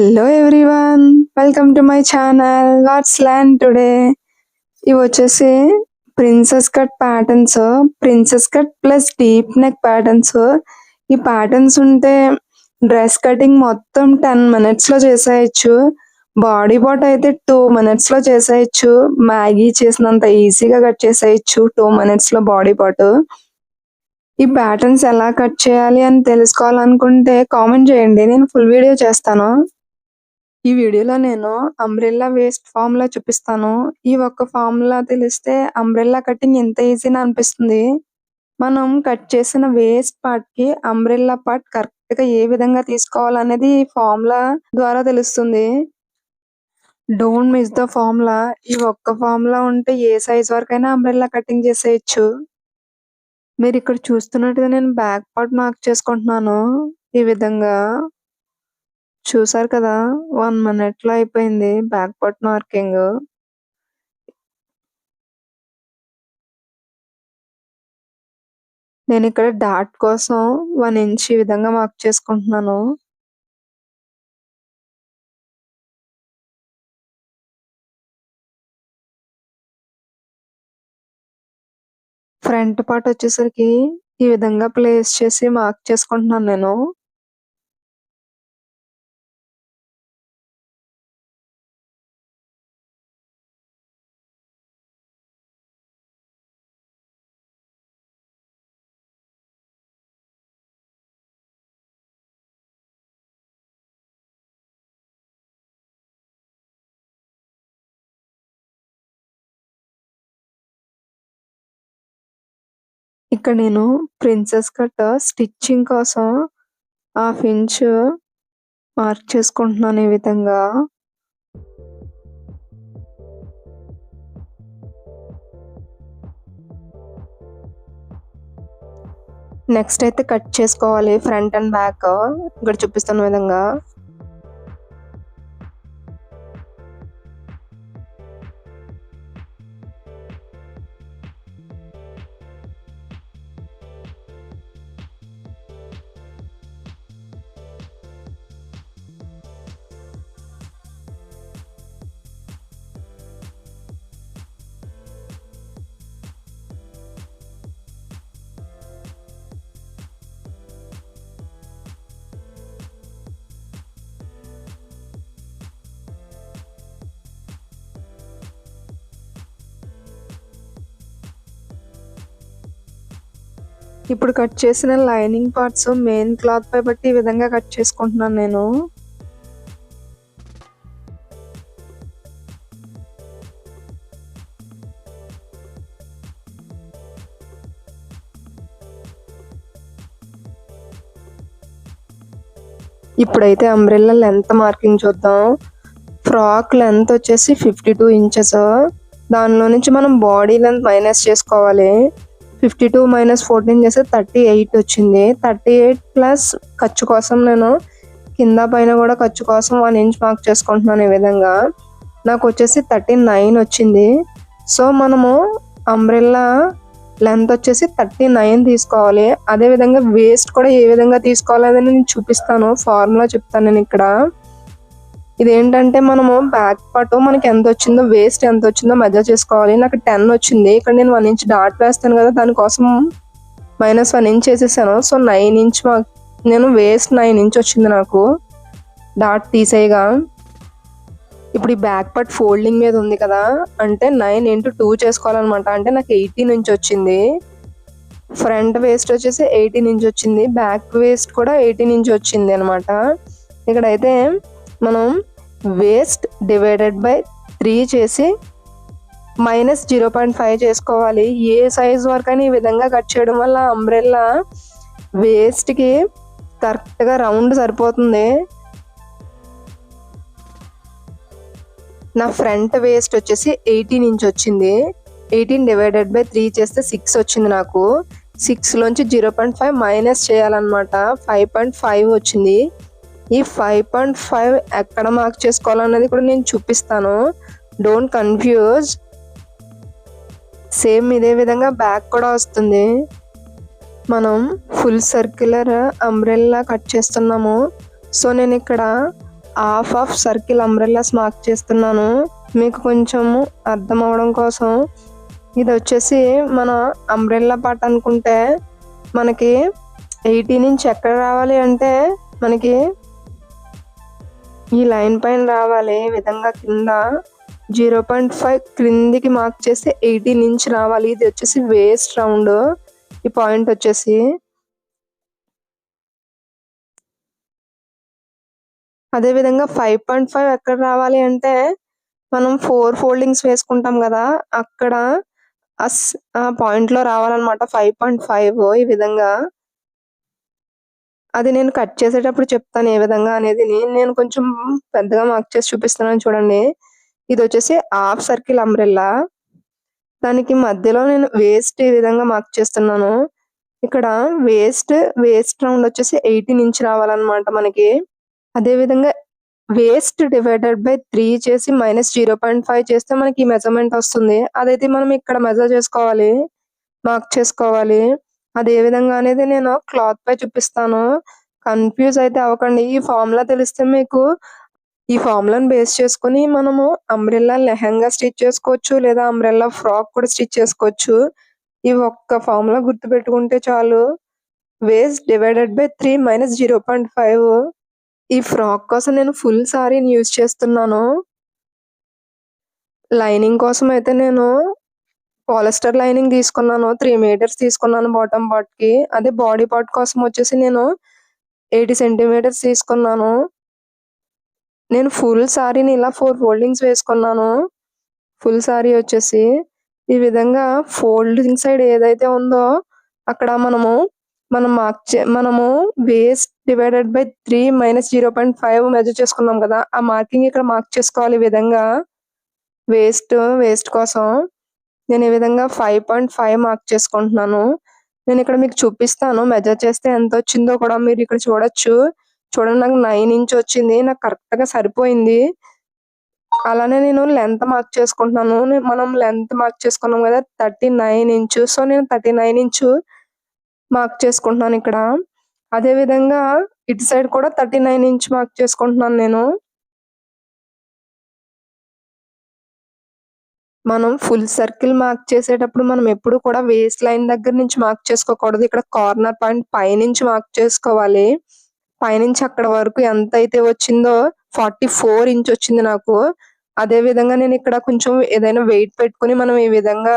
Hello everyone welcome to my channel what's land today ఇవి వచ్చేసి princess cut patterns princess cut plus deep neck patterns ఈ patterns ఉంటే dress cutting మొత్తం ten మినిట్స్లో చేసేయచ్చు. Body bat అయితే టూ మినిట్స్లో చేసేయచ్చు. మ్యాగీ చేసినంత ఈజీగా కట్ చేసేయచ్చు టూ మినిట్స్లో బాడీ పార్ట్ ఈ ప్యాటర్న్స్ ఎలా కట్ చేయాలి అని తెలుసుకోవాలనుకుంటే కామెంట్ చేయండి నేను ఫుల్ వీడియో చేస్తాను. ఈ వీడియోలో నేను అంబ్రెల్లా వేస్ట్ ఫార్ములా లా చూపిస్తాను. ఈ ఒక్క ఫార్ములా లా తెలిస్తే అంబ్రెల్లా కటింగ్ ఎంత ఈజీ అనిపిస్తుంది. మనం కట్ చేసిన వేస్ట్ పార్ట్కి అంబ్రెల్లా పార్ట్ కరెక్ట్గా ఏ విధంగా తీసుకోవాలనేది ఈ ఫార్ములా ద్వారా తెలుస్తుంది. డోంట్ మిస్ ద ఫార్ములా ఈ ఒక్క ఫార్ములా ఉంటే ఏ సైజ్ వరకైనా అంబ్రెల్లా కటింగ్ చేసేయచ్చు. మీరు ఇక్కడ చూస్తున్నట్టుగా నేను బ్యాక్ పార్ట్ మార్క్ చేసుకుంటున్నాను. ఈ విధంగా చూసారు కదా వన్ మినిట్లో అయిపోయింది బ్యాక్ పార్ట్ వర్కింగ్ నేను ఇక్కడ డాట్ కోసం వన్ ఇంచ్ ఈ విధంగా మార్క్ చేసుకుంటున్నాను. ఫ్రంట్ పార్ట్ వచ్చేసరికి ఈ విధంగా ప్లేస్ చేసి మార్క్ చేసుకుంటున్నాను నేను. ఇక్కడ నేను ప్రిన్సెస్ కట్ స్టిచ్చింగ్ కోసం హాఫ్ ఇంచ్ మార్క్ చేసుకుంటున్నాను ఈ విధంగా. నెక్స్ట్ అయితే కట్ చేసుకోవాలి ఫ్రంట్ అండ్ బ్యాక్ ఇక్కడ చూపిస్తున్న విధంగా. ఇప్పుడు కట్ చేసిన లైనింగ్ పార్ట్స్ మెయిన్ క్లాత్ పై బట్టి ఈ విధంగా కట్ చేసుకుంటున్నాను నేను. ఇప్పుడైతే అంబ్రెల్లా లెంత్ మార్కింగ్ చూద్దాం. ఫ్రాక్ లెంత్ వచ్చేసి ఫిఫ్టీ టూ ఇంచెస్ దానిలో నుంచి మనం బాడీ లెంత్ మైనస్ చేసుకోవాలి. ఫిఫ్టీ టూ మైనస్ ఫోర్టీన్ చేస్తే థర్టీ ఎయిట్ వచ్చింది. థర్టీ ఎయిట్ ప్లస్ ఖర్చు కోసం నేను కింద పైన కూడా ఖర్చు కోసం వన్ ఇంచ్ మార్క్ చేసుకుంటున్నాను ఈ విధంగా. నాకు వచ్చేసి థర్టీ నైన్ వచ్చింది. సో మనము అంబ్రెల్లా లెంత్ వచ్చేసి థర్టీ నైన్ తీసుకోవాలి. అదే విధంగా వేస్ట్ కూడా ఏ విధంగా తీసుకోవాలని నేను చూపిస్తాను. ఫార్ములా చెప్తాను నేను ఇక్కడ. ఇదేంటంటే మనము బ్యాక్ పార్ట్ మనకి ఎంత వచ్చిందో వేస్ట్ ఎంత వచ్చిందో మెజర్ చేసుకోవాలి. నాకు టెన్ వచ్చింది. ఇక్కడ నేను వన్ ఇంచ్ డాట్ వేస్తాను కదా దానికోసం మైనస్ వన్ ఇంచ్ వేసేసాను. సో నైన్ ఇంచ్ నేను వేస్ట్ నైన్ ఇంచ్ వచ్చింది నాకు. డాట్ తీసేయగా. ఇప్పుడు ఈ బ్యాక్ పార్ట్ ఫోల్డింగ్ మీద ఉంది కదా అంటే నైన్ ఇంటూ టూ చేసుకోవాలన్నమాట. అంటే నాకు ఎయిటీన్ ఇంచ్ వచ్చింది. ఫ్రంట్ వేస్ట్ వచ్చేసి ఎయిటీన్ ఇంచ్ వచ్చింది. బ్యాక్ వేస్ట్ కూడా ఎయిటీన్ ఇంచ్ వచ్చింది అనమాట ఇక్కడైతే మనం వేస్ట్ డివైడెడ్ బై త్రీ చేసి మైనస్ జీరో పాయింట్ ఫైవ్ చేసుకోవాలి. ఏ సైజ్ వరకైనా ఈ విధంగా కట్ చేయడం వల్ల అంబ్రెల్లా వేస్ట్కి కరెక్ట్గా రౌండ్ సరిపోతుంది. నా ఫ్రంట్ వేస్ట్ వచ్చేసి ఎయిటీన్ ఇంచ్ వచ్చింది. ఎయిటీన్ డివైడెడ్ బై త్రీ చేస్తే సిక్స్ వచ్చింది నాకు. సిక్స్లోంచి జీరో పాయింట్ ఫైవ్ మైనస్ చేయాలన్నమాట. ఫైవ్ పాయింట్ ఫైవ్ వచ్చింది. ఈ ఫైవ్ పాయింట్ ఫైవ్ ఎక్కడ మార్క్ చేసుకోవాలన్నది కూడా నేను చూపిస్తాను. డోంట్ కన్ఫ్యూజ్ సేమ్ ఇదే విధంగా బ్యాక్ కూడా వస్తుంది. మనం ఫుల్ సర్క్యులర్ అంబ్రెల్లా కట్ చేస్తున్నాము. సో నేను ఇక్కడ half of circle umbrellas mark చేస్తున్నాను. మీకు కొంచెం అర్థం అవడం కోసం ఇది వచ్చేసి మన అంబ్రెల్లా పార్ట్ అనుకుంటే మనకి ఎయిటీ నుంచి ఎక్కడ రావాలి అంటే మనకి ఈ లైన్ పైన రావాలి. విధంగా కింద జీరో పాయింట్ ఫైవ్ క్రిందికి మార్క్ చేస్తే ఎయిటీన్ నుంచి రావాలి. ఇది వచ్చేసి వేస్ట్ రౌండ్. ఈ పాయింట్ వచ్చేసి అదే విధంగా ఫైవ్ పాయింట్ ఫైవ్ ఎక్కడ రావాలి అంటే మనం ఫోర్ ఫోల్డింగ్స్ వేసుకుంటాం కదా అక్కడ ఆ పాయింట్లో రావాలన్నమాట ఫైవ్ పాయింట్ ఫైవ్. ఈ విధంగా అది నేను కట్ చేసేటప్పుడు చెప్తాను ఏ విధంగా అనేది. నేను కొంచెం పెద్దగా మార్క్ చేసి చూపిస్తున్నాను చూడండి. ఇది వచ్చేసి హాఫ్ సర్కిల్ అంబ్రెల్లా. దానికి మధ్యలో నేను వేస్ట్ ఈ విధంగా మార్క్ చేస్తున్నాను. ఇక్కడ వేస్ట్ వేస్ట్ రౌండ్ వచ్చేసి ఎయిటీన్ ఇంచ్ రావాలన్నమాట మనకి. అదే విధంగా వేస్ట్ డివైడెడ్ బై త్రీ చేసి మైనస్ జీరో పాయింట్ ఫైవ్ చేస్తే మనకి మెజర్మెంట్ వస్తుంది. అదైతే మనం ఇక్కడ మెజర్ చేసుకోవాలి మార్క్ చేసుకోవాలి. అది ఏ విధంగా అనేది నేను క్లాత్ పై చూపిస్తాను. కన్ఫ్యూజ్ అయితే అవ్వకండి. ఈ ఫార్ములా తెలిస్తే మీకు ఈ ఫార్ములాను బేస్ చేసుకుని మనము అంబ్రెల్లా లెహంగా స్టిచ్ చేసుకోవచ్చు లేదా అంబ్రెల్లా ఫ్రాక్ కూడా స్టిచ్ చేసుకోవచ్చు. ఈ ఒక్క ఫార్ములా గుర్తు పెట్టుకుంటే చాలు. Waist divided by three minus zero point five. ఈ ఫ్రాక్ కోసం నేను ఫుల్ సారీని యూజ్ చేస్తున్నాను. లైనింగ్ కోసం అయితే నేను పాలిస్టర్ లైనింగ్ తీసుకున్నాను త్రీ మీటర్స్ తీసుకున్నాను బాటమ్ పార్ట్కి. అదే బాడీ పార్ట్ కోసం వచ్చేసి నేను ఎయిటీ సెంటీమీటర్స్ తీసుకున్నాను. నేను ఫుల్ సారీని ఇలా ఫోర్ ఫోల్డింగ్స్ వేసుకున్నాను. ఫుల్ సారీ వచ్చేసి ఈ విధంగా ఫోల్డింగ్ సైడ్ ఏదైతే ఉందో అక్కడ మనము మనం మార్క్ మనము waist divided by three minus zero point five measure చేసుకున్నాం కదా ఆ మార్కింగ్ ఇక్కడ మార్క్ చేసుకోవాలి ఈ విధంగా. వేస్ట్ వేస్ట్ కోసం. నేను ఈ విధంగా ఫైవ్ పాయింట్ ఫైవ్ మార్క్ చేసుకుంటున్నాను. నేను ఇక్కడ మీకు చూపిస్తాను. మెజర్ చేస్తే ఎంత వచ్చిందో కూడా మీరు ఇక్కడ చూడొచ్చు. చూడండి నాకు నైన్ ఇంచ్ వచ్చింది. నాకు కరెక్ట్గా సరిపోయింది. అలానే నేను లెంత్ మార్క్ చేసుకుంటున్నాను. మనం లెంత్ మార్క్ చేసుకున్నాం కదా థర్టీ నైన్ ఇంచు సో నేను థర్టీ నైన్ ఇంచు మార్క్ చేసుకుంటున్నాను ఇక్కడ. అదే విధంగా ఇటు సైడ్ కూడా థర్టీ నైన్ ఇంచ్ మార్క్ చేసుకుంటున్నాను నేను. మనం ఫుల్ సర్కిల్ మార్క్ చేసేటప్పుడు మనం ఎప్పుడు కూడా వేస్ట్ లైన్ దగ్గర నుంచి మార్క్ చేసుకోకూడదు. ఇక్కడ కార్నర్ పాయింట్ పైనుంచి మార్క్ చేసుకోవాలి. పైనుంచి అక్కడ వరకు ఎంత అయితే వచ్చిందో ఫార్టీ ఫోర్ ఇంచ్ వచ్చింది నాకు. అదే విధంగా నేను ఇక్కడ కొంచెం ఏదైనా వెయిట్ పెట్టుకుని మనం ఈ విధంగా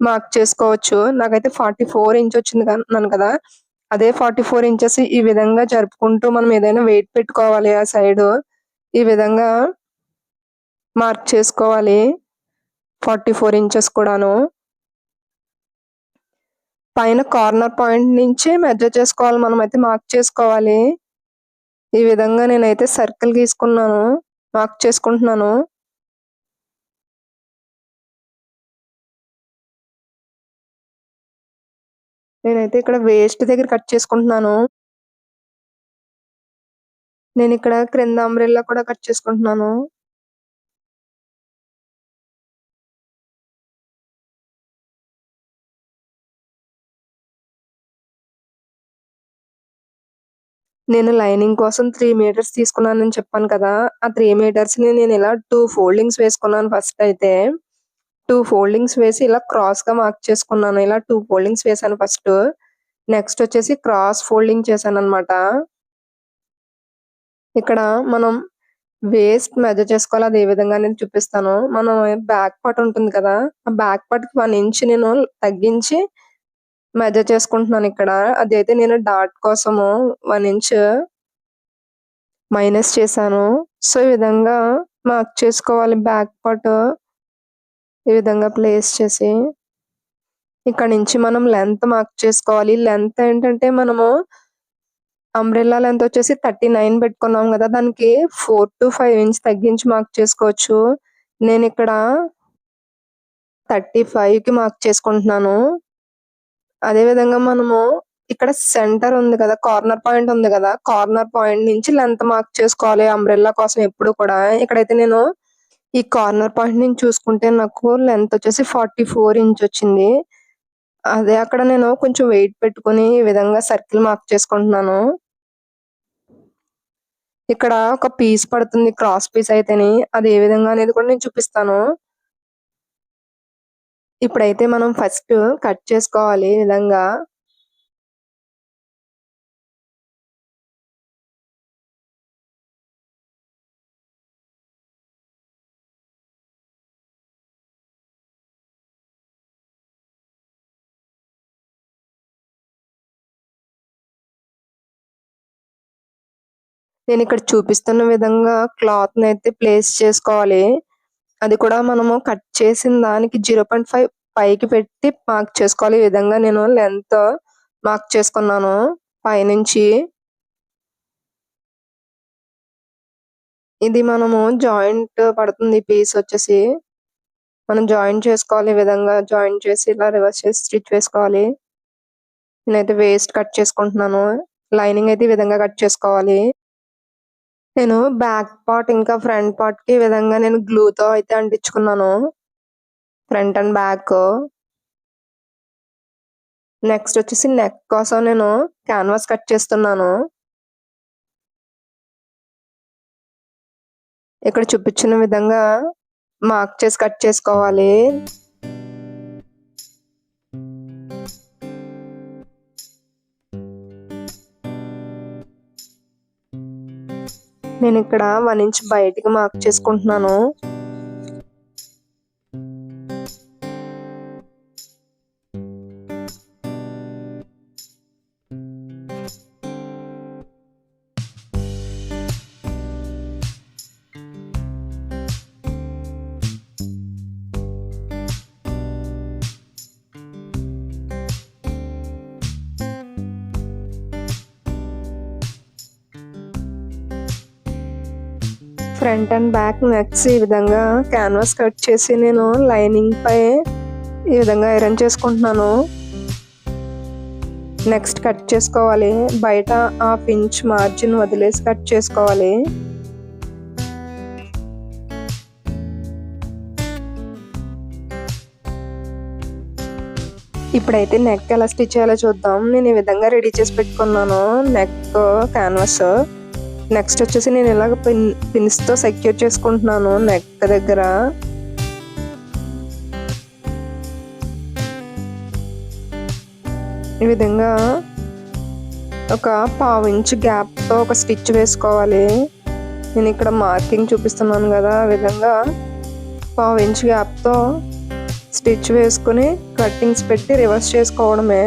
మార్క్ చేసుకోవచ్చు. నాకైతే ఫార్టీ ఫోర్ ఇంచ్ వచ్చింది అన్నాను కదా. అదే ఫార్టీ ఫోర్ ఇంచెస్ ఈ విధంగా జరుపుకుంటూ మనం ఏదైనా వెయిట్ పెట్టుకోవాలి ఆ సైడ్ ఈ విధంగా మార్క్ చేసుకోవాలి. ఫార్టీ ఫోర్ ఇంచెస్ కూడాను. పైన కార్నర్ పాయింట్ నుంచి మెజర్ చేసుకోవాలి మనం అయితే మార్క్ చేసుకోవాలి. ఈ విధంగా నేనైతే సర్కిల్ గీసుకున్నాను మార్క్ చేసుకుంటున్నాను. నేనైతే ఇక్కడ వేస్ట్ దగ్గర కట్ చేసుకుంటున్నాను. నేను ఇక్కడ క్రింద అంబ్రెల్లా కూడా కట్ చేసుకుంటున్నాను. నేను లైనింగ్ కోసం త్రీ మీటర్స్ తీసుకున్నానని చెప్పాను కదా ఆ త్రీ మీటర్స్ని నేను ఇలా టూ ఫోల్డింగ్స్ వేసుకున్నాను ఫస్ట్ అయితే. టూ ఫోల్డింగ్స్ వేసి ఇలా క్రాస్గా మార్క్ చేసుకున్నాను ఇలా టూ ఫోల్డింగ్స్ వేసాను ఫస్ట్ నెక్స్ట్ వచ్చేసి క్రాస్ ఫోల్డింగ్ చేశాను అనమాట ఇక్కడ మనం వేస్ట్ మెజర్ చేసుకోవాలి అది ఏ విధంగా నేను చూపిస్తాను. మనం బ్యాక్ పార్ట్ ఉంటుంది కదా ఆ బ్యాక్ పార్ట్కి వన్ ఇంచ్ నేను తగ్గించి మెజర్ చేసుకుంటున్నాను ఇక్కడ. అది అయితే నేను డాట్ కోసము వన్ ఇంచ్ మైనస్ చేశాను. సో ఈ విధంగా మార్క్ చేసుకోవాలి బ్యాక్ పార్ట్. ఈ విధంగా ప్లేస్ చేసి ఇక్కడ నుంచి మనం లెంత్ మార్క్ చేసుకోవాలి. లెంత్ ఏంటంటే మనము అంబ్రెల్లా లెంత్ వచ్చేసి థర్టీ నైన్ పెట్టుకున్నాం కదా దానికి ఫోర్ టు ఫైవ్ ఇంచ్ తగ్గించి మార్క్ చేసుకోవచ్చు. నేను ఇక్కడ థర్టీ ఫైవ్కి మార్క్ చేసుకుంటున్నాను. అదే విధంగా మనము ఇక్కడ సెంటర్ ఉంది కదా కార్నర్ పాయింట్ ఉంది కదా కార్నర్ పాయింట్ నుంచి లెంత్ మార్క్ చేసుకోవాలి అంబ్రెల్లా కోసం ఎప్పుడు కూడా. ఇక్కడైతే నేను ఈ కార్నర్ పాయింట్ నుంచి చూసుకుంటే నాకు లెంత్ వచ్చేసి ఫార్టీ ఫోర్ ఇంచ్ వచ్చింది. అదే అక్కడ నేను కొంచెం వెయిట్ పెట్టుకుని ఈ విధంగా సర్కిల్ మార్క్ చేసుకుంటున్నాను. ఇక్కడ ఒక పీస్ పడుతుంది క్రాస్ పీస్ అయితేని. అది ఏ విధంగా అనేది కూడా నేను చూపిస్తాను. ఇప్పుడైతే మనం ఫస్ట్ కట్ చేసుకోవాలి ఈ విధంగా. నేను ఇక్కడ చూపిస్తున్న విధంగా క్లాత్ని అయితే ప్లేస్ చేసుకోవాలి. అది కూడా మనము కట్ చేసిన దానికి జీరో పాయింట్ ఫైవ్ పైకి పెట్టి మార్క్ చేసుకోవాలి. ఈ విధంగా నేను లెంత్ మార్క్ చేసుకున్నాను. పైనుంచి ఇది మనము జాయింట్ పడుతుంది. పీస్ వచ్చేసి మనం జాయింట్ చేసుకోవాలి. ఈ విధంగా జాయింట్ చేసి ఇలా రివర్స్ చేసి స్టిచ్ వేసుకోవాలి. నేనైతే వేస్ట్ కట్ చేసుకుంటున్నాను. లైనింగ్ అయితే ఈ విధంగా కట్ చేసుకోవాలి. నేను బ్యాక్ పార్ట్ ఇంకా ఫ్రంట్ పార్ట్కి విధంగా నేను గ్లూ తో అయితే అంటించుకున్నాను. ఫ్రంట్ అండ్ బ్యాక్ నెక్స్ట్ వచ్చేసి నెక్ కోసం నేను క్యాన్వాస్ కట్ చేస్తున్నాను. ఇక్కడ చూపించిన విధంగా మార్క్ చేసి కట్ చేసుకోవాలి. నేను ఇక్కడ వన్ ఇంచ్ బయటికి మార్క్ చేసుకుంటున్నాను. ఫ్రంట్ అండ్ బ్యాక్ నెక్స్ ఈ విధంగా క్యాన్వాస్ కట్ చేసి నేను లైనింగ్ పై ఈ విధంగా ఐరన్ చేసుకుంటున్నాను. నెక్స్ట్ కట్ చేసుకోవాలి. బయట హాఫ్ ఇంచ్ మార్జిన్ వదిలేసి కట్ చేసుకోవాలి. ఇప్పుడైతే నెక్ ఎలా స్టిచ్ చేయాలో చూద్దాం. నేను ఈ విధంగా రెడీ చేసి పెట్టుకున్నాను. Neck canvas. నెక్స్ట్ వచ్చేసి నేను ఇలాగ పిన్ పిన్స్తో సెక్యూర్ చేసుకుంటున్నాను నెక్ దగ్గర. ఈ విధంగా ఒక పావు ఇంచ్ గ్యాప్తో ఒక స్టిచ్ వేసుకోవాలి. నేను ఇక్కడ మార్కింగ్ చూపిస్తున్నాను కదా ఆ విధంగా పావు ఇంచ్ గ్యాప్తో స్టిచ్ వేసుకుని కట్టింగ్స్ పెట్టి రివర్స్ చేసుకోవడమే.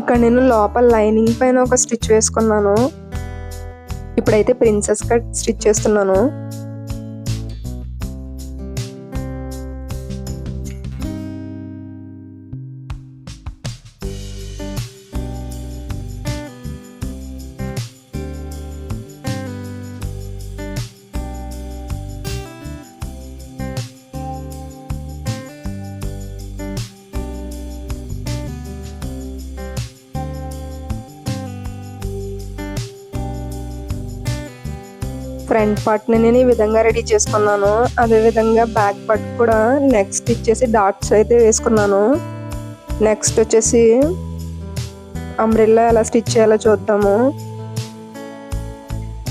ఇక్కడ నేను లోపల లైనింగ్ పైన ఒక స్టిచ్ వేసుకున్నాను. ఇప్పుడైతే ప్రిన్సెస్ కట్ స్టిచ్ చేస్తున్నాను. ఫ్రంట్ పార్ట్ని నేను ఈ విధంగా రెడీ చేసుకున్నాను. అదే విధంగా బ్యాక్ పార్ట్ కూడా నెక్స్ట్ ఇచ్చేసి డాట్స్ అయితే వేసుకున్నాను. నెక్స్ట్ వచ్చేసి అంబ్రిల్లా ఎలా స్టిచ్ చేయాలో చూద్దాము.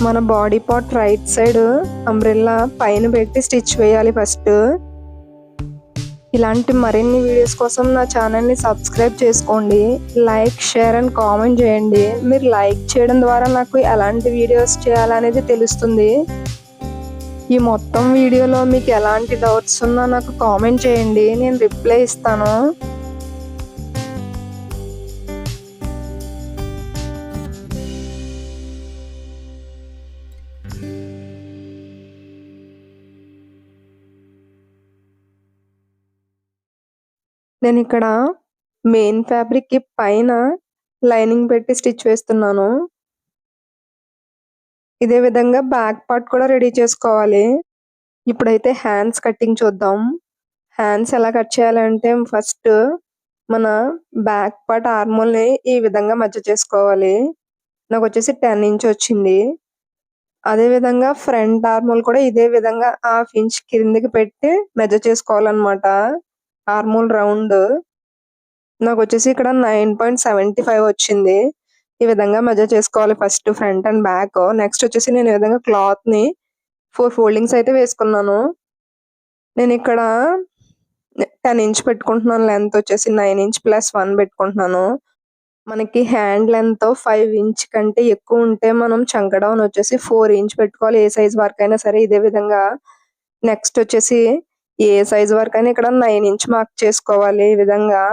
మన body part right side umbrella పైన పెట్టి స్టిచ్ వేయాలి ఫస్ట్ ఇలాంటి మరిన్ని వీడియోస్ కోసం నా ఛానల్ని సబ్స్క్రైబ్ చేసుకోండి. లైక్ షేర్ అండ్ కామెంట్ చేయండి. మీరు లైక్ చేయడం ద్వారా నాకు ఎలాంటి వీడియోస్ చేయాలనేది తెలుస్తుంది. ఈ మొత్తం వీడియోలో మీకు ఎలాంటి డౌట్స్ ఉన్నా నాకు కామెంట్ చేయండి. నేను రిప్లై ఇస్తాను. నేను ఇక్కడ మెయిన్ ఫ్యాబ్రిక్కి పైన లైనింగ్ పెట్టి స్టిచ్ వేస్తున్నాను. ఇదే విధంగా బ్యాక్ పార్ట్ కూడా రెడీ చేసుకోవాలి. ఇప్పుడైతే హ్యాండ్స్ కటింగ్ చూద్దాం. హ్యాండ్స్ ఎలా కట్ చేయాలంటే ఫస్ట్ మన బ్యాక్ పార్ట్ ఆర్మోల్ని ఈ విధంగా మధ్య చేసుకోవాలి. నాకు వచ్చేసి టెన్ ఇంచ్ వచ్చింది. అదే విధంగా ఫ్రంట్ ఆర్మోల్ కూడా ఇదే విధంగా హాఫ్ ఇంచ్ కిందకి పెట్టి మెజర్ చేసుకోవాలన్నమాట. Armhole round. నాకు వచ్చేసి ఇక్కడ నైన్ పాయింట్ సెవెంటీ ఫైవ్ వచ్చింది. ఈ విధంగా మెజర్ చేసుకోవాలి first front and back next వచ్చేసి నేను ఈ విధంగా క్లాత్ని ఫోర్ ఫోల్డింగ్స్ అయితే వేసుకున్నాను. నేను ఇక్కడ టెన్ ఇంచ్ పెట్టుకుంటున్నాను లెంత్ వచ్చేసి నైన్ ఇంచ్ ప్లస్ వన్ పెట్టుకుంటున్నాను. మనకి హ్యాండ్ లెంత్ ఫైవ్ ఇంచ్ కంటే ఎక్కువ ఉంటే మనం చంకడౌన్ వచ్చేసి ఫోర్ ఇంచ్ పెట్టుకోవాలి. ఏ సైజ్ వరకు అయినా సరే ఇదే విధంగా. నెక్స్ట్ వచ్చేసి ఏ సైజ్ వరకు అయినా ఇక్కడ నైన్ ఇంచ్ మార్క్ చేసుకోవాలి ఈ విధంగా.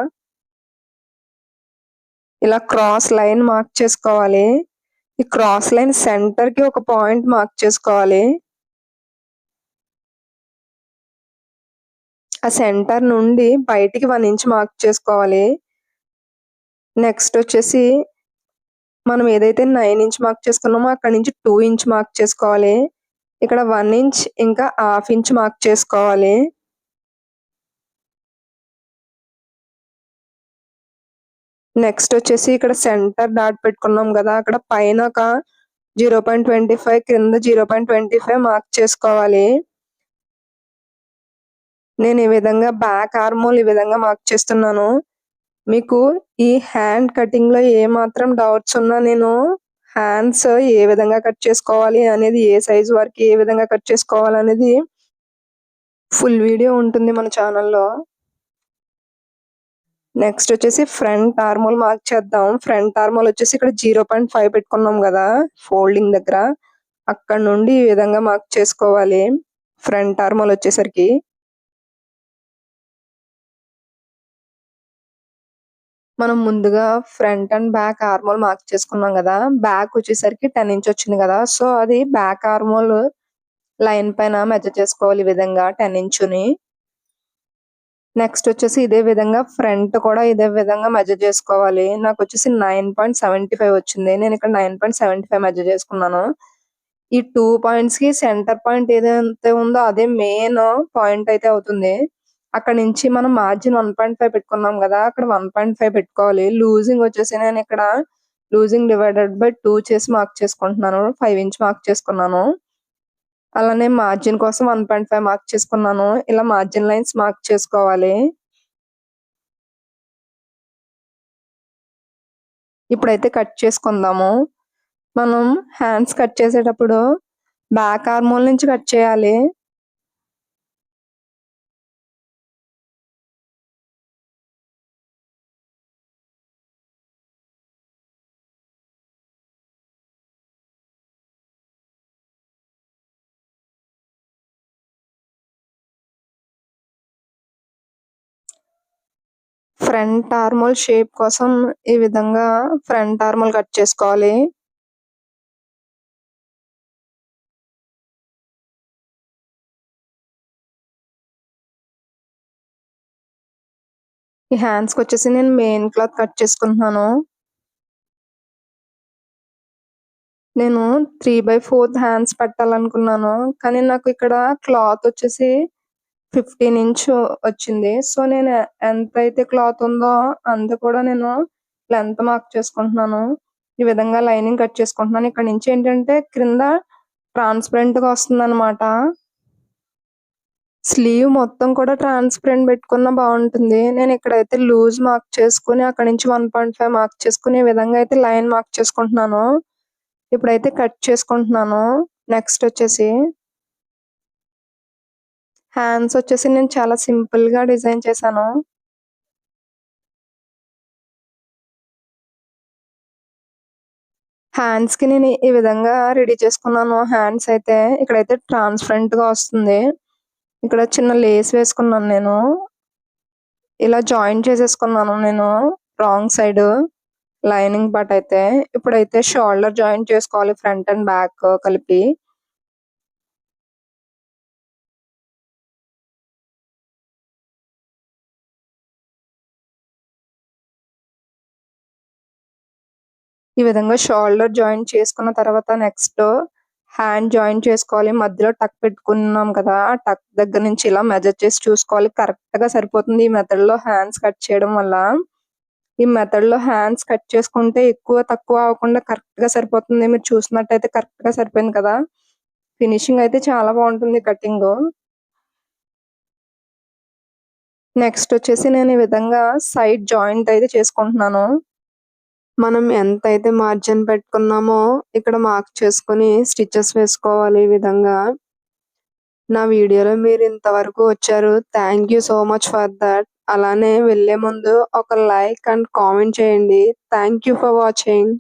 ఇలా క్రాస్ లైన్ మార్క్ చేసుకోవాలి. ఈ క్రాస్ లైన్ సెంటర్కి ఒక పాయింట్ మార్క్ చేసుకోవాలి. ఆ సెంటర్ నుండి బయటికి వన్ ఇంచ్ మార్క్ చేసుకోవాలి. నెక్స్ట్ వచ్చేసి మనం ఏదైతే నైన్ ఇంచ్ మార్క్ చేసుకున్నామో అక్కడ నుంచి టూ ఇంచ్ మార్క్ చేసుకోవాలి. ఇక్కడ వన్ ఇంచ్ ఇంకా హాఫ్ ఇంచ్ మార్క్ చేసుకోవాలి. నెక్స్ట్ వచ్చేసి ఇక్కడ సెంటర్ డాట్ పెట్టుకున్నాం కదా అక్కడ పైన ఒక జీరో పాయింట్ ట్వంటీ ఫైవ్ కింద zero point twenty five mark చేసుకోవాలి. నేను ఈ విధంగా బ్యాక్ ఆర్మోల్ ఈ విధంగా మార్క్ చేస్తున్నాను. మీకు ఈ హ్యాండ్ కటింగ్లో ఏ మాత్రం డౌట్స్ ఉన్నా నేను హ్యాండ్స్ ఏ విధంగా కట్ చేసుకోవాలి అనేది ఏ సైజ్ వరకు ఏ విధంగా కట్ చేసుకోవాలి అనేది ఫుల్ వీడియో ఉంటుంది మన ఛానల్లో. నెక్స్ట్ వచ్చేసి ఫ్రంట్ ఆర్మోల్ మార్క్ చేద్దాం. ఫ్రంట్ ఆర్మోల్ వచ్చేసి ఇక్కడ జీరో పాయింట్ ఫైవ్ పెట్టుకున్నాం కదా ఫోల్డింగ్ దగ్గర. అక్కడ నుండి ఈ విధంగా మార్క్ చేసుకోవాలి. ఫ్రంట్ ఆర్మోల్ వచ్చేసరికి. మనం ముందుగా front and back armhole mark చేసుకున్నాం కదా బ్యాక్ వచ్చేసరికి టెన్ ఇంచ్ వచ్చింది కదా. సో అది బ్యాక్ ఆర్మోల్ లైన్ పైన మెజర్ చేసుకోవాలి ఈ విధంగా టెన్ ఇంచుని. నెక్స్ట్ వచ్చేసి ఇదే విధంగా ఫ్రంట్ కూడా ఇదే విధంగా మెజర్ చేసుకోవాలి. నాకు వచ్చేసి నైన్ పాయింట్ సెవెంటీ ఫైవ్ వచ్చింది. నేను ఇక్కడ nine point seventy five measure చేసుకున్నాను. ఈ టూ పాయింట్స్కి సెంటర్ పాయింట్ ఏదైతే ఉందో అదే మెయిన్ పాయింట్ అయితే అవుతుంది. అక్కడ నుంచి మనం మార్జిన్ వన్ పాయింట్ ఫైవ్ పెట్టుకున్నాం కదా అక్కడ వన్ పాయింట్ ఫైవ్ పెట్టుకోవాలి. లూజింగ్ వచ్చేసి నేను ఇక్కడ లూజింగ్ డివైడెడ్ బై టూ చేసి మార్క్ చేసుకుంటున్నాను. ఫైవ్ ఇంచ్ మార్క్ చేసుకున్నాను. అలానే మార్జిన్ కోసం వన్ పాయింట్ ఫైవ్ మార్క్ చేసుకున్నాను. ఇలా మార్జిన్ లైన్స్ మార్క్ చేసుకోవాలి. ఇప్పుడైతే కట్ చేసుకుందాము. మనం హ్యాండ్స్ కట్ చేసేటప్పుడు బ్యాక్ ఆర్మోల్ నుంచి కట్ చేయాలి. ఫ్రంట్ ఆర్మోల్ షేప్ కోసం ఈ విధంగా ఫ్రంట్ ఆర్మోల్ కట్ చేసుకోవాలి. ఈ హ్యాండ్స్కి వచ్చేసి నేను మెయిన్ క్లాత్ కట్ చేసుకుంటున్నాను. నేను త్రీ బై ఫోర్త్ హ్యాండ్స్ పెట్టాలనుకున్నాను. కానీ నాకు ఇక్కడ క్లాత్ వచ్చేసి ఫిఫ్టీన్ ఇంచ్ వచ్చింది. సో నేను ఎంత అయితే క్లాత్ ఉందో అంత కూడా నేను లెంత్ మార్క్ చేసుకుంటున్నాను. ఈ విధంగా లైనింగ్ కట్ చేసుకుంటున్నాను. ఇక్కడ నుంచి ఏంటంటే క్రింద ట్రాన్స్పరెంట్గా వస్తుంది అనమాట స్లీవ్ మొత్తం కూడా ట్రాన్స్పరెంట్ పెట్టుకున్న బాగుంటుంది. నేను ఇక్కడైతే లూజ్ మార్క్ చేసుకుని అక్కడ నుంచి వన్ పాయింట్ ఫైవ్ మార్క్ చేసుకుని ఈ విధంగా అయితే లైన్ మార్క్ చేసుకుంటున్నాను. ఇప్పుడైతే కట్ చేసుకుంటున్నాను. నెక్స్ట్ వచ్చేసి హ్యాండ్స్ వచ్చేసి నేను చాలా సింపుల్గా డిజైన్ చేశాను. హ్యాండ్స్కి నేను ఈ విధంగా రెడీ చేసుకున్నాను. హ్యాండ్స్ అయితే ఇక్కడైతే ట్రాన్స్పరెంట్గా వస్తుంది. ఇక్కడ చిన్న లేస్ వేసుకున్నాను నేను. ఇలా జాయిన్ చేసేసుకున్నాను నేను రాంగ్ సైడ్ లైనింగ్ పార్ట్ అయితే. ఇప్పుడైతే షోల్డర్ జాయిన్ చేసుకోవాలి ఫ్రంట్ అండ్ బ్యాక్ కలిపి. ఈ విధంగా షోల్డర్ జాయింట్ చేసుకున్న తర్వాత నెక్స్ట్ హ్యాండ్ జాయిన్ చేసుకోవాలి. మధ్యలో టక్ పెట్టుకున్నాం కదా ఆ టక్ దగ్గర నుంచి ఇలా మెజర్ చేసి చూసుకోవాలి. కరెక్ట్గా సరిపోతుంది ఈ మెథడ్లో హ్యాండ్స్ కట్ చేయడం వల్ల. ఈ మెథడ్లో హ్యాండ్స్ కట్ చేసుకుంటే ఎక్కువ తక్కువ అవ్వకుండా కరెక్ట్గా సరిపోతుంది. మీరు చూసినట్టయితే కరెక్ట్గా సరిపోయింది కదా. ఫినిషింగ్ అయితే చాలా బాగుంటుంది కటింగ్ నెక్స్ట్ వచ్చేసి నేను ఈ విధంగా సైడ్ జాయింట్ అయితే చేసుకుంటున్నాను. మనం ఎంత అయితే మార్జిన్ పెట్టుకున్నామో ఇక్కడ మార్క్ చేసుకుని స్టిచెస్ వేసుకోవాలి ఈ విధంగా. నా వీడియోలో మీరు ఇంతవరకు వచ్చారు. Thank you so much for that అలానే వెళ్ళే ముందు ఒక లైక్ అండ్ కామెంట్ చేయండి. Thank you for watching